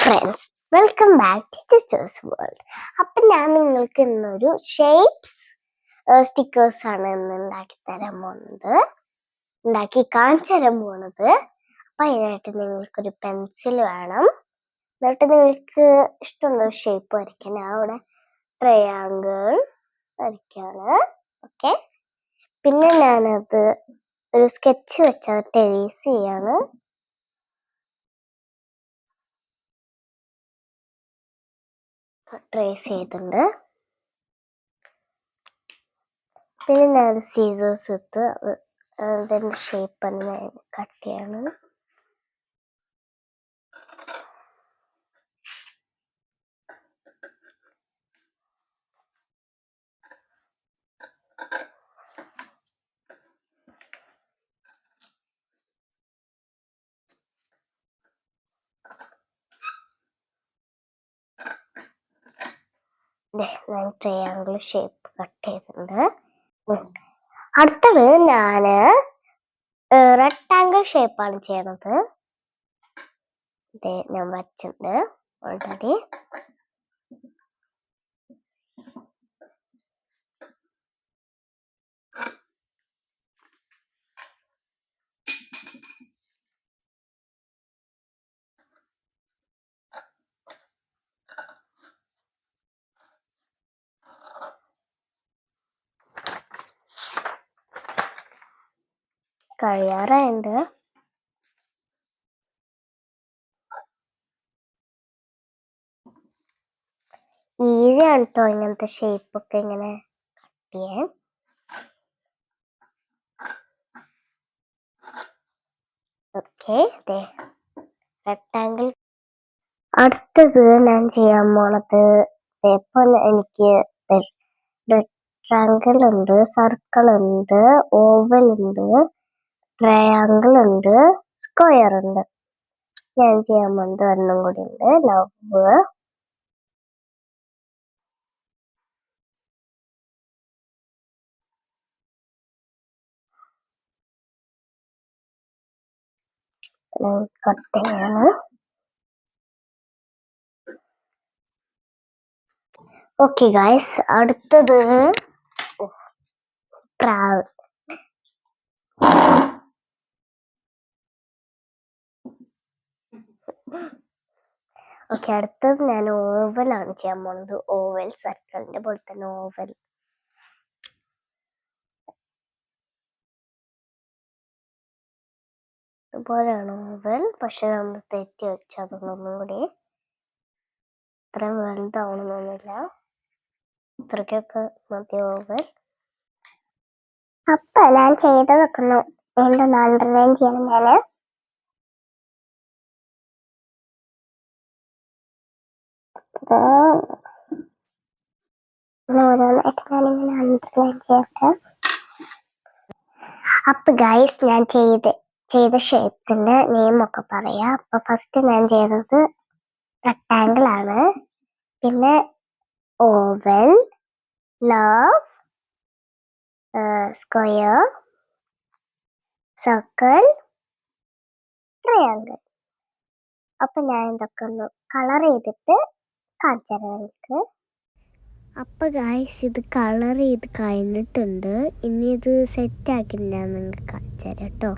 Friends welcome back to teachers world അപ്പം ഞാൻ നിങ്ങൾക്ക് ഇന്നൊരു ഷേപ്സ് സ്റ്റിക്കേഴ്സ് ആണ് ഇന്ന് ഉണ്ടാക്കി തരാൻ പോകുന്നത് ഉണ്ടാക്കി കാണിച്ചു തരാൻ പോകുന്നത് അപ്പം അതിനായിട്ട് നിങ്ങൾക്കൊരു പെൻസിൽ വേണം. എന്നിട്ട് നിങ്ങൾക്ക് ഇഷ്ടമുള്ള ഷേപ്പ് വരയ്ക്കാൻ അവിടെ ട്രയാങ്കിൾ വരയ്ക്കാണ്. ഓക്കെ പിന്നെ ഞാനത് ഒരു സ്കെച്ച് വെച്ച് ടെറീസ് ചെയ്യാണ്. ട്രേസ് ചെയ്തിട്ടുണ്ട്. പിന്നെ ഞാനൊരു സീസേഴ്സ് എടുത്ത് അത് അതിന്റെ ഷേപ്പ് തന്നെ കട്ട് ചെയ്യാണ് ഞാൻ ട്രയാങ്കിൾ ഷേപ്പ് കട്ട് ചെയ്തിട്ടുണ്ട്. അടുത്തത് ഞാൻ റെക്ടാങ്കിൾ ഷേപ്പാണ് ചെയ്യണത് ദേ, ഞാൻ വച്ചിട്ടുണ്ട് ഓൾറെഡി കഴിയാറായുണ്ട്. ഈസിയാണ് കേട്ടോ ഇങ്ങനത്തെ ഷേപ്പൊക്കെ ഇങ്ങനെ കട്ട് ചെയ്യാൻ ഓക്കെ റെക്ടാങ്കിൾ. അടുത്തത് ഞാൻ ചെയ്യാൻ പോണത് ഇപ്പൊ എനിക്ക് റെക്ടാങ്കിൾ ഉണ്ട് സർക്കിൾ ഉണ്ട് ഓവൽ ഉണ്ട്. ട്രയാങ്കിൾ ഉണ്ട് സ്ക്വയർ ഉണ്ട്. ഞാൻ ചെയ്യാൻ പോകുന്നത് ഒരെണ്ണം കൂടി ഉണ്ട്. ലവ് കട്ട് ചെയ്യാണ്. ഓക്കെ ഗായ്സ് അടുത്തത്. പ്രാവ് ഓക്കെ അടുത്തത് ഞാൻ ഓവൽ ആണ് ചെയ്യാൻ പോകുന്നത് ഓവൽ സർക്കിളിന്റെ പോലെ തന്നെ ഓവൽ. ഇതുപോലെയാണ് ഓവൽ പക്ഷെ നമ്മൾ തെറ്റി വെച്ചു അതൊന്നും കൂടി. ഇത്രയും വലുതാവണമെന്നൊന്നുമില്ല ഇത്രയ്ക്കൊക്കെ മതി ഓവൽ. അപ്പൊ ഞാൻ ചെയ്ത് വെക്കുന്നു വീണ്ടും അണ്ടർലൈൻ ചെയ്യണം ഞാൻ. ഇത് ഓരോന്നായിട്ട് ഞാനിങ്ങനെ അണ്ടർലൈൻ ചെയ്യട്ടെ അപ്പൊ ഗൈസ് ഞാൻ ചെയ്ത് ചെയ്ത ഷേപ്സിന്റെ നെയിം ഒക്കെ പറയാം. അപ്പൊ ഫസ്റ്റ് ഞാൻ ചെയ്തത് റെക്ടാങ്കിൾ ആണ്. പിന്നെ oval love square circle triangle അപ്പൊ ഞാൻ ഇതൊക്കെ ഒന്ന് കളർ ചെയ്തിട്ട് കാണിച്ചു അപ്പൊ ഗായ്സ് ഇത് കളർ ചെയ്ത് കഴിഞ്ഞിട്ടുണ്ട്. ഇനി ഇത് സെറ്റ് ആക്കിയിട്ട് ഞാൻ നിങ്ങൾക്ക് കാണിച്ചു തരാം കേട്ടോ.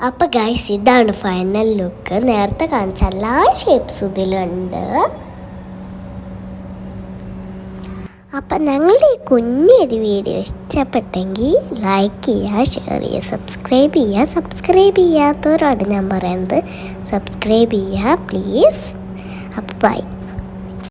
അപ്പൊ ഗായ്സ് ഇതാണ് ഫൈനൽ ലുക്ക് നേരത്തെ കാണിച്ച എല്ലാ ഷേപ്സും ഇതിലുണ്ട് അപ്പം ഞങ്ങളുടെ ഈ കുഞ്ഞൊരു വീഡിയോ ഇഷ്ടപ്പെട്ടെങ്കിൽ ലൈക്ക് ചെയ്യുക ഷെയർ ചെയ്യുക സബ്സ്ക്രൈബ് ചെയ്യുക. സബ്സ്ക്രൈബ് ചെയ്യാത്തവരോട് ഞാൻ പറയുന്നത് സബ്സ്ക്രൈബ് ചെയ്യുക പ്ലീസ് അപ്പം ബൈ